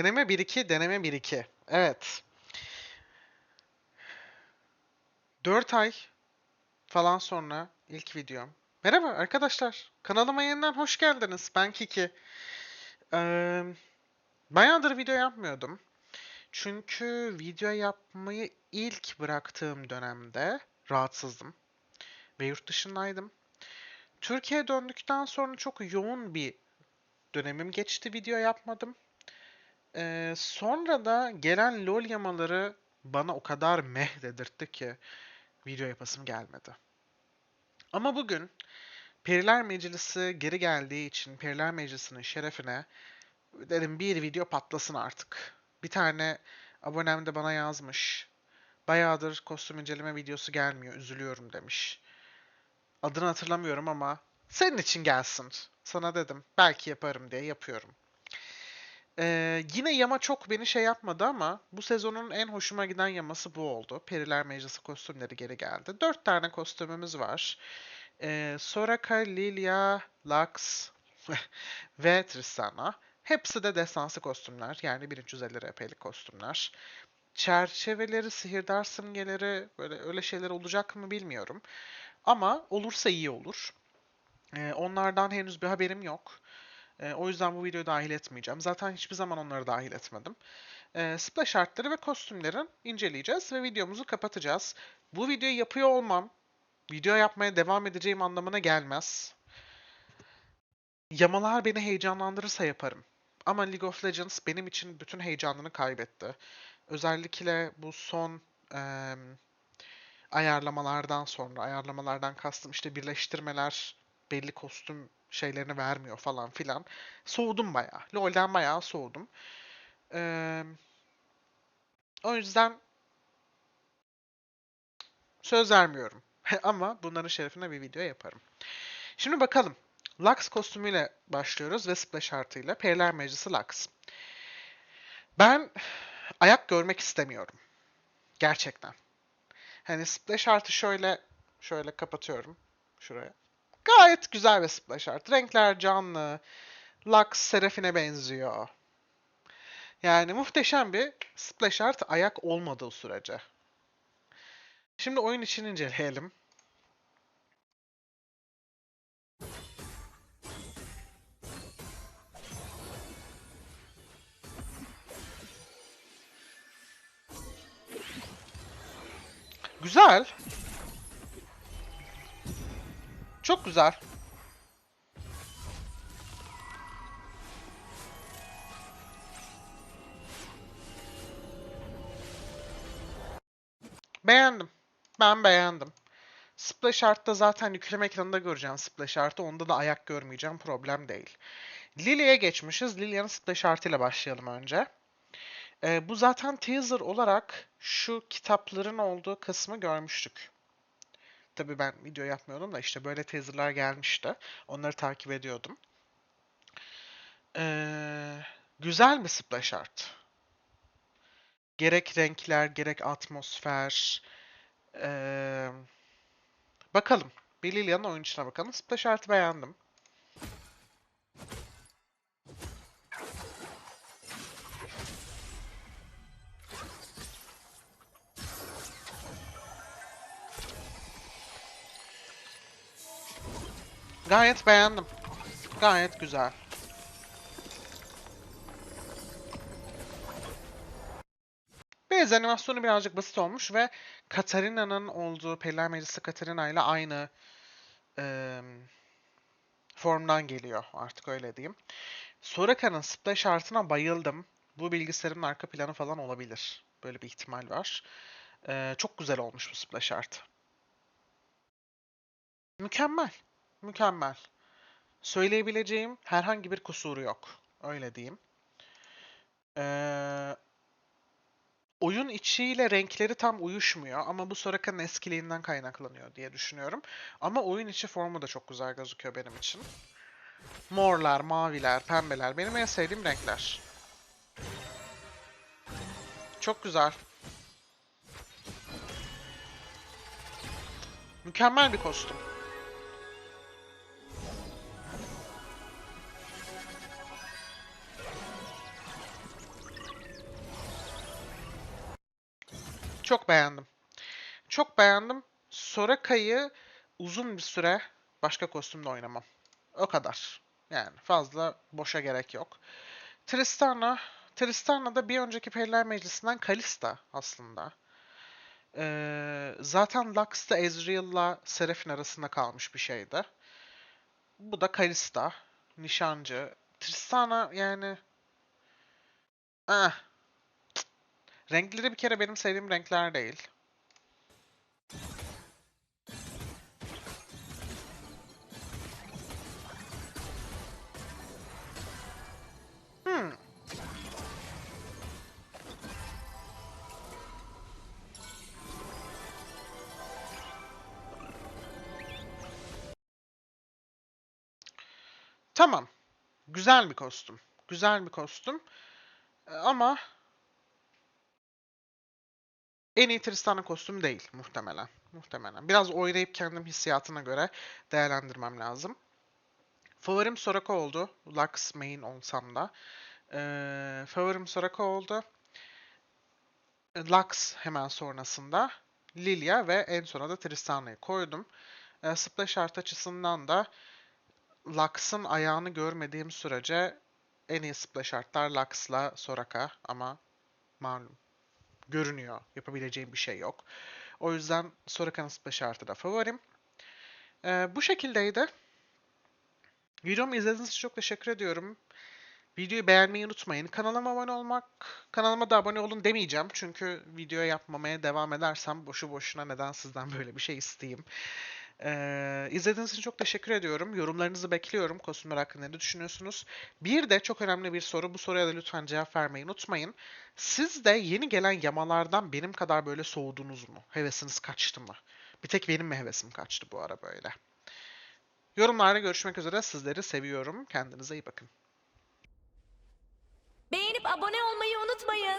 Deneme 1-2, deneme 1-2. Evet. 4 ay falan sonra ilk videom. Merhaba arkadaşlar. Kanalıma yeniden hoş geldiniz. Ben Kiki. Ee, bayağıdır video yapmıyordum. Çünkü video yapmayı ilk bıraktığım dönemde rahatsızdım. Ve yurt dışındaydım. Türkiye'ye döndükten sonra çok yoğun bir dönemim geçti. Video yapmadım. Ee, sonra da gelen LoL yamaları bana o kadar meh dedirtti ki video yapasım gelmedi. Ama bugün Periler Meclisi geri geldiği için Periler Meclisi'nin şerefine dedim bir video patlasın artık. Bir tane abonem de bana yazmış. Bayağıdır kostüm inceleme videosu gelmiyor, üzülüyorum demiş. Adını hatırlamıyorum ama senin için gelsin. Sana dedim belki yaparım diye yapıyorum. Ee, yine yama çok beni şey yapmadı ama bu sezonun en hoşuma giden yaması bu oldu. Periler Meclisi kostümleri geri geldi. Dört tane kostümümüz var. Ee, Soraka, Lilia, Lux ve Tristana. Hepsi de destansı kostümler. Yani 1350 RP'lik kostümler. Çerçeveleri, sihirdar simgeleri böyle öyle şeyler olacak mı bilmiyorum. Ama olursa iyi olur. Ee, onlardan henüz bir haberim yok. Ee, o yüzden bu videoyu dahil etmeyeceğim. Zaten hiçbir zaman onları dahil etmedim. Ee, splash artları ve kostümlerin inceleyeceğiz ve videomuzu kapatacağız. Bu videoyu yapıyor olmam, video yapmaya devam edeceğim anlamına gelmez. Yamalar beni heyecanlandırırsa yaparım. Ama League of Legends benim için bütün heyecanını kaybetti. Özellikle bu son eee, ayarlamalardan sonra, ayarlamalardan kastım işte birleştirmeler belli kostüm şeylerini vermiyor falan filan. Soğudum bayağı. LoL'den bayağı soğudum. Eee, o yüzden söz vermiyorum. Ama bunların şerefine bir video yaparım. Şimdi bakalım. Lux kostümüyle başlıyoruz ve splash artıyla. Periler Meclisi Lux. Ben ayak görmek istemiyorum. Gerçekten. Hani splash artı şöyle şöyle kapatıyorum. Şuraya. Gayet güzel bir splash art. Renkler canlı. Lux Seraphine benziyor. Yani muhteşem bir splash art ayak olmadığı sürece. Şimdi oyun için inceleyelim. Güzel. Çok güzel. Beğendim. Ben beğendim. Splash Art'ta zaten yükleme ekranında göreceğim Splash Art'ı. Onda da ayak görmeyeceğim. Problem değil. Lilia'ya geçmişiz. Lilia'nın Splash Art ile başlayalım önce. Ee, bu zaten teaser olarak şu kitapların olduğu kısmı görmüştük. Tabii ben video yapmıyordum da işte böyle teaserlar gelmişti. Onları takip ediyordum. Ee, güzel bir splash art. Gerek renkler, gerek atmosfer. Ee, bakalım. Bir Lilia'nın oyun içine bakalım. Splash art'ı beğendim. Gayet beğendim. Gayet güzel. Beyaz animasyonu birazcık basit olmuş ve Katarina'nın olduğu Periler Meclisi Katarina ile aynı eee, formdan geliyor artık öyle diyeyim. Soraka'nın splash art'ına bayıldım. Bu bilgisayarın arka planı falan olabilir. Böyle bir ihtimal var. Eee, çok güzel olmuş bu splash art. Mükemmel. Mükemmel. Söyleyebileceğim herhangi bir kusuru yok. Öyle diyeyim. Ee, oyun içiyle renkleri tam uyuşmuyor ama bu Soraka'nın eskiliğinden kaynaklanıyor diye düşünüyorum. Ama oyun içi formu da çok güzel gözüküyor benim için. Morlar, maviler, pembeler benim en sevdiğim renkler. Çok güzel. Mükemmel bir kostüm. Çok beğendim. Çok beğendim. Soraka'yı uzun bir süre başka kostümde oynamam. O kadar. Yani fazla boşa gerek yok. Tristana, Tristana da bir önceki Periler Meclisi'nden Kalista aslında. Ee, zaten Lux da Ezreal'la Seraphine arasında kalmış bir şeydi. Bu da Kalista. Nişancı. Tristana yani... Ah. Renkleri bir kere benim sevdiğim renkler değil. Hmm. Tamam. Güzel bir kostüm. Güzel bir kostüm. Ee, Ama en iyi Tristana kostüm değil muhtemelen. Muhtemelen. Biraz oynayıp kendim hissiyatına göre değerlendirmem lazım. Favorim Soraka oldu. Lux main olsam da. Ee, favorim Soraka oldu. Lux hemen sonrasında. Lilia ve en sona da Tristana'yı koydum. Ee, splash art açısından da Lux'ın ayağını görmediğim sürece en iyi splash artlar Lux'la Soraka ama malum görünüyor. Yapabileceğim bir şey yok. O yüzden Soraka'nın splash artı da favorim. Ee, bu şekildeydi. Videomu izlediğiniz için çok teşekkür ediyorum. Videoyu beğenmeyi unutmayın. Kanalıma abone olmak, kanalıma da abone olun demeyeceğim. Çünkü video yapmamaya devam edersem boşu boşuna neden sizden böyle bir şey isteyeyim. Ee, izlediğiniz için çok teşekkür ediyorum. Yorumlarınızı bekliyorum. Kostümler hakkında ne düşünüyorsunuz? Bir de çok önemli bir soru. Bu soruya da lütfen cevap vermeyi unutmayın. Siz de yeni gelen yamalardan benim kadar böyle soğudunuz mu? Hevesiniz kaçtı mı? Bir tek benim mi hevesim kaçtı bu ara böyle? Yorumlarda görüşmek üzere. Sizleri seviyorum. Kendinize iyi bakın. Beğenip abone olmayı unutmayın.